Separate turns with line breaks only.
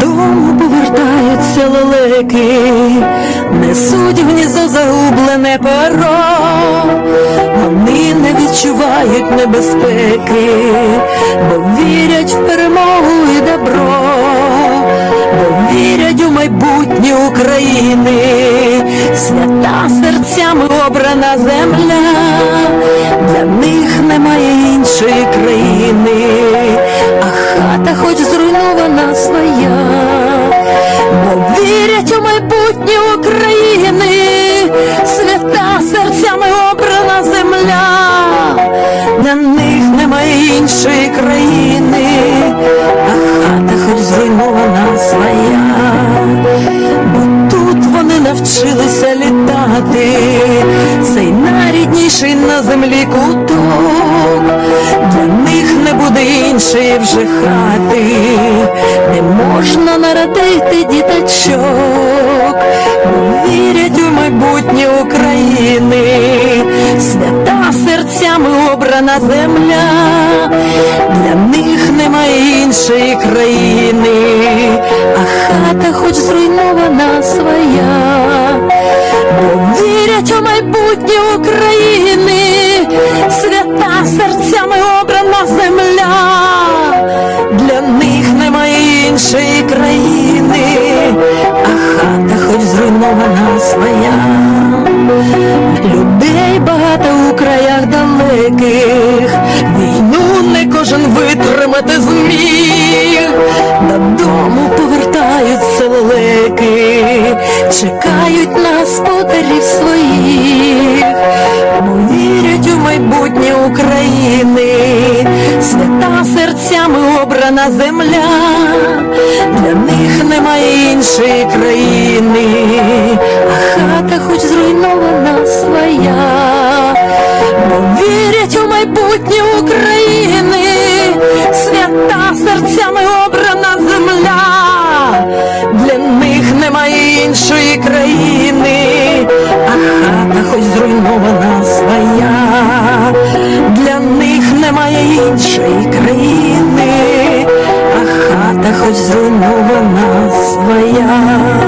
Додому повертаються лелеки, несуть в гніздо загублене перо, вони не відчувають небезпеки, бо вірять в перемогу і добро, бо вірять у майбутнє України, свята серцями обрана земля, для них немає іншої країни, а хата хоч зруйнована своя, бо вірять у майбутнє України, свята серцями обрана земля, для них немає іншої країни, землі куток, для них не буде іншої вже хати, не можна народити діточок, бо вірять у майбутнє України, свята серцями обрана земля, для них немає іншої країни, далеких, війну не кожен витримати зміг, додому повертаються лелеки, чекають на господарів своїх, бо вірять у майбутнє України, свята серцями обрана земля, для них немає іншої країни, а хата майбутнє України, свята серцями обрана земля, для них немає іншої країни, а хата хоч зруйнована своя, для них немає іншої країни, а хата хоч зруйнована своя,